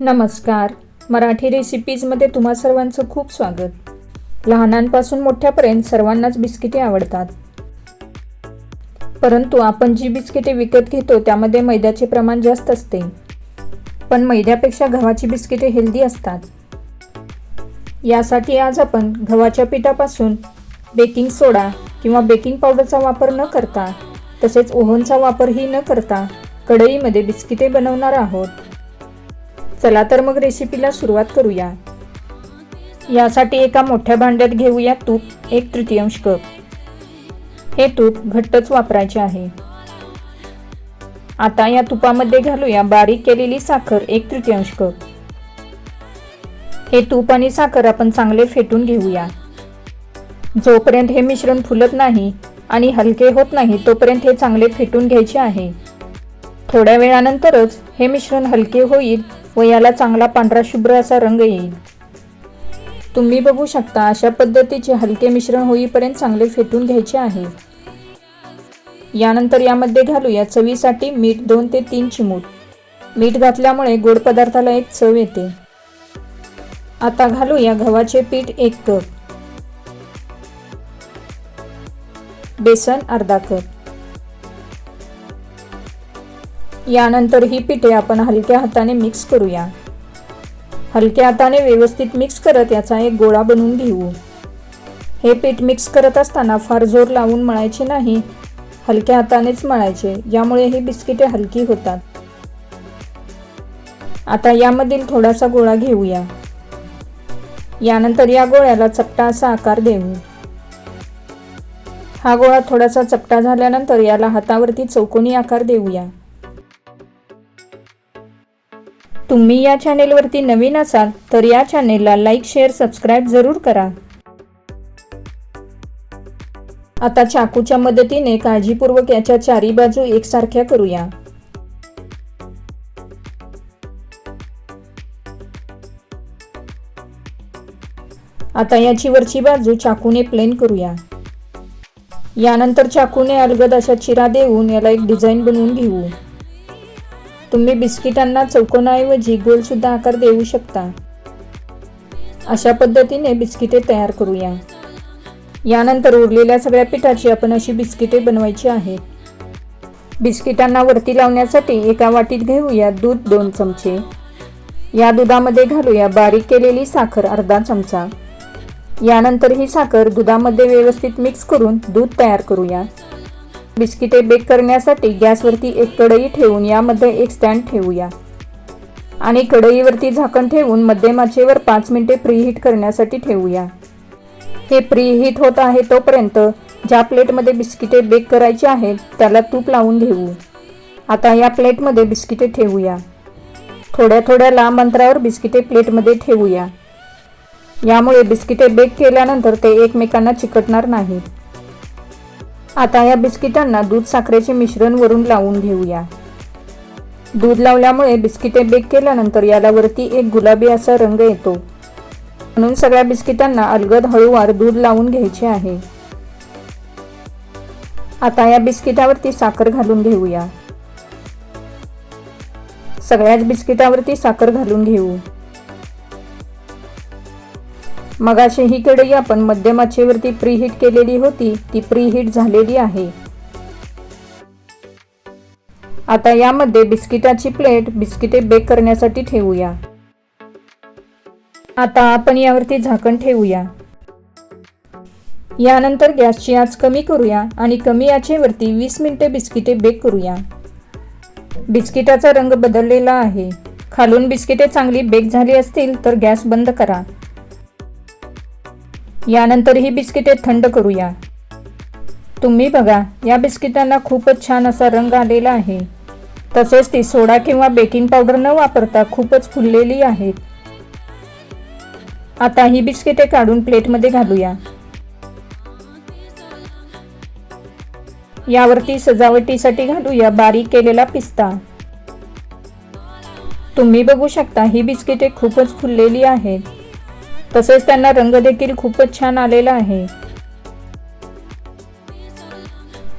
नमस्कार. मराठी रेसिपीजमध्ये तुम्हा सर्वांचं खूप स्वागत. लहानांपासून मोठ्यापर्यंत सर्वांनाच बिस्किटे आवडतात. परंतु आपण जी बिस्किटे विकत घेतो त्यामध्ये मैद्याचे प्रमाण जास्त असते. पण मैद्यापेक्षा गव्हाची बिस्किटे हेल्दी असतात. यासाठी आज आपण गव्हाच्या पिठापासून बेकिंग सोडा किंवा बेकिंग पावडरचा वापर न करता तसेच ओव्हनचा वापरही न करता कढईमध्ये बिस्किटे बनवणार आहोत. चला तर मग रेसिपीला सुरुवात करूया. यासाठी एका मोठ्या भांड्यात घेऊया तूप एक तृतीयांश कप. हे तूप घट्टच वापरायचे आहे. आता या तुपामध्ये घालूया बारीक केलेली साखर एक तृतीयांश कप. हे तूप आणि साखर आपण चांगले फेटून घेऊया. जोपर्यंत हे मिश्रण फुलत नाही आणि हलके होत नाही तोपर्यंत हे चांगले फेटून घ्यायचे आहे. थोड्या वेळानंतरच हे मिश्रण हलके होईल. व याला चांगला पांढरा शुभ्र असा रंग येईल. तुम्ही बघू शकता अशा पद्धतीचे हलके मिश्रण होईपर्यंत चांगले फेटून घ्यायचे आहे. यानंतर यामध्ये घालूया चवीसाठी मीठ दोन ते तीन चिमूट. मीठ घातल्यामुळे गोड पदार्थाला एक चव येते. आता घालूया गव्हाचे पीठ एक कप. बेसन अर्धा कप. यानंतर ही पिठे आपण हलक्या हाताने मिक्स करूया. हलक्या हाताने व्यवस्थित मिक्स करत याचा एक गोळा बनवून घेऊ. हे पीठ मिक्स करत असताना फार जोर लावून मळायचे नाही हलक्या हातानेच मळायचे यामुळे ही बिस्किटे हलकी होतात. आता यामधील थोडासा गोळा घेऊया. यानंतर या गोळ्याला चपटा असा आकार देऊ. हा गोळा थोडासा चपटा झाल्यानंतर याला हातावरती चौकोनी आकार देऊया. तुम्ही या चॅनेलवरती नवीन असाल तर या चॅनेलला लाईक शेअर सबस्क्राईब जरूर करा. आता चाकूच्या मदतीने काळजीपूर्वक याच्या चारी बाजू एकसारख्या करूया. आता याची वरची बाजू चाकूने प्लेन करूया. यानंतर चाकूने अलगद अशा चिरा देऊन याला एक डिझाईन बनवून घेऊ. तुम्ही बिस्किटांना चौकोनाऐवजी गोल सुद्धा आकार देऊ शकता. अशा पद्धतीने बिस्किटे तयार करूया. यानंतर उरलेल्या सगळ्या पिठाची आपण अशी बिस्किटे बनवायची आहेत. बिस्किटांना वरती लावण्यासाठी एका वाटीत घेऊया दूध दोन चमचे. या दुधामध्ये घालूया बारीक केलेली साखर अर्धा चमचा. यानंतर ही साखर दुधामध्ये व्यवस्थित मिक्स करून दूध तयार करूया. बिस्किटे बेक करण्यासाठी गॅसवरती एक कढई ठेवून यामध्ये एक स्टँड ठेवूया. आणि कढईवरती झाकण ठेवून मध्यम आचेवर पाच मिनिटे प्रीहीट करण्यासाठी ठेवूया. हे प्रीहीट होत आहे तोपर्यंत ज्या प्लेटमध्ये बिस्किटे बेक करायचे आहेत त्याला तूप लावून घेऊ. आता या प्लेटमध्ये बिस्किटे ठेवूया. थोड्या थोड्या लांब अंतरावर बिस्किटे प्लेटमध्ये ठेवूया. यामुळे बिस्किटे बेक केल्यानंतर ते एकमेकांना चिकटणार नाहीत. आता या बिस्किटांना दूध साखरेचे मिश्रण वरून लावून घेऊया. दूध लावल्यामुळे बिस्किटे बेक केल्यानंतर याला वरती एक गुलाबी असा रंग येतो. म्हणून सगळ्या बिस्किटांना अलगद हळूवार दूध लावून घ्यायचे आहे. आता या बिस्किटावरती साखर घालून घेऊया. सगळ्याच बिस्किटावरती साखर घालून घेऊ. मगाशी ही कढई आपण मध्यम आचेवरती प्रीहीट केलेली होती ती प्रीहीट झालेली आहे. आता यामध्ये बिस्किटाची प्लेट बिस्किटे बेक करण्यासाठी ठेवूया. आता आपण यावरती झाकण ठेवूया. यानंतर गॅसची आच कमी करूया आणि कमी आचेवरती वीस मिनिटे बिस्किटे बेक करूया. बिस्किटाचा रंग बदललेला आहे. खालून बिस्किटे चांगली बेक झाली असतील तर गॅस बंद करा. यानंतर ही बिस्किटे थंड करूया. तुम्ही बघा या बिस्किटांना खूपच छान असा रंग आलेला आहे. तसेच ती सोडा किंवा बेकिंग पावडर न वापरता खूपच फुललेली आहेत. आता ही बिस्किटे काढून प्लेटमध्ये घालूया. यावरती सजावटीसाठी घालूया बारीक केलेला पिस्ता. तुम्ही बघू शकता ही बिस्किटे खूपच फुललेली आहेत. तसेच त्यांना रंग देखील खूपच छान आलेला आहे.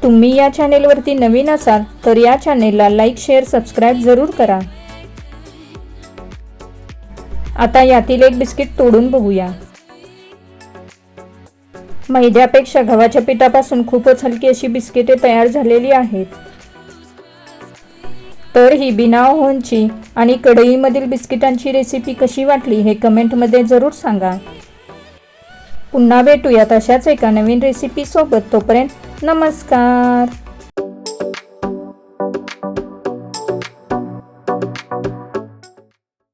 तुम्ही या चॅनेलवरती नवीन असाल तर या चॅनेलला लाईक शेअर सबस्क्राईब जरूर करा. आता यातील एक बिस्किट तोडून बघूया. मैद्यापेक्षा गव्हाच्या पिठापासून खूपच हलकी अशी बिस्किटे तयार झालेली आहेत. तर ही बिना ओव्हनची आणि कढईमधील बिस्किटांची रेसिपी कशी वाटली हे कमेंटमध्ये जरूर सांगा. पुन्हा भेटूयात अशाच एका नवीन रेसिपी सोबत. तोपर्यंत नमस्कार.